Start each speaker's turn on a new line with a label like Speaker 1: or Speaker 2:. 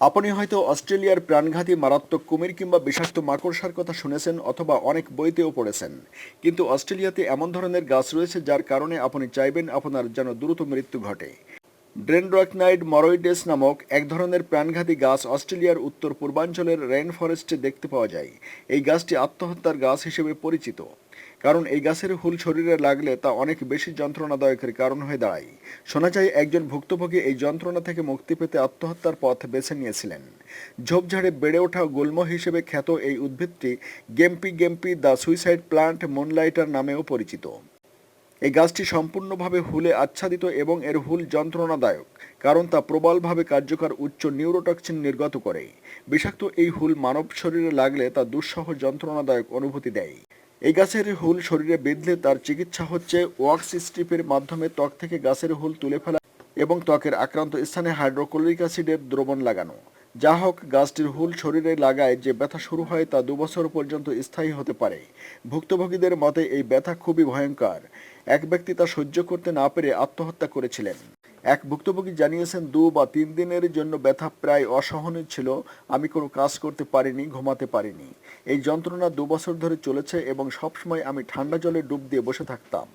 Speaker 1: আপনি হয়তো অস্ট্রেলিয়ার প্রাণঘাতী মারাত্মক কুমির কিংবা বিষাক্ত মাকড়সার কথা শুনেছেন অথবা অনেক বইতেও পড়েছেন। কিন্তু অস্ট্রেলিয়াতে এমন ধরনের গাছ রয়েছে যার কারণে আপনি চাইবেন আপনার যেন দ্রুত মৃত্যু ঘটে। ড্রেনড্রকনাইড মরোইডেস নামক এক ধরনের প্রাণঘাতী গাছ অস্ট্রেলিয়ার উত্তর পূর্বাঞ্চলের রেইন ফরেস্টে দেখতে পাওয়া যায়। এই গাছটি আত্মহত্যার গাছ হিসেবে পরিচিত, কারণ এই গাছের হুল শরীরে লাগলে তা অনেক বেশি যন্ত্রণাদায়কের কারণ হয়ে দাঁড়ায়। শোনা যায়, একজন ভুক্তভোগী এই যন্ত্রণা থেকে মুক্তি পেতে আত্মহত্যার পথ বেছে নিয়েছিলেন। ঝোপঝাড়ে বেড়ে ওঠা গুল্ম হিসেবে খ্যাত এই উদ্ভিদটি gympie gympie the suicide plant moonlighter নামেও পরিচিত। এই গাছটি সম্পূর্ণভাবে হুলে আচ্ছাদিত এবং এর হুল যন্ত্রণাদায়ক, কারণ তা প্রবলভাবে কার্যকর উচ্চ নিউরোটক্সিন নির্গত করে। বিষাক্ত এই হুল মানব শরীরে লাগলে তা দুঃসহ যন্ত্রণাদায়ক অনুভূতি দেয়। এই গাছের হুল শরীরে বেঁধলে তার চিকিৎসা হচ্ছে ওয়াক্স স্ট্রিপের মাধ্যমে ত্বক থেকে গাছের হুল তুলে ফেলা এবং ত্বকের আক্রান্ত স্থানে হাইড্রোক্লোরিক অ্যাসিডের দ্রবণ লাগানো। যা হোক, গাছটির হুল শরীরে লাগায় যে ব্যথা শুরু হয় তা দুবছর পর্যন্ত স্থায়ী হতে পারে। ভুক্তভোগীদের মতে, এই ব্যথা খুবই ভয়ঙ্কর। এক ব্যক্তি তা সহ্য করতে না পেরে আত্মহত্যা করেছিলেন। এক ভুক্তভোগী জানিয়েছেন, দু বা তিন দিনের জন্য ব্যথা প্রায় অসহনীয় ছিল। আমি কোনো কাজ করতে পারিনি, ঘুমাতে পারিনি। এই যন্ত্রণা দু বছর ধরে চলেছে এবং সবসময় আমি ঠান্ডা জলে ডুব দিয়ে বসে থাকতাম।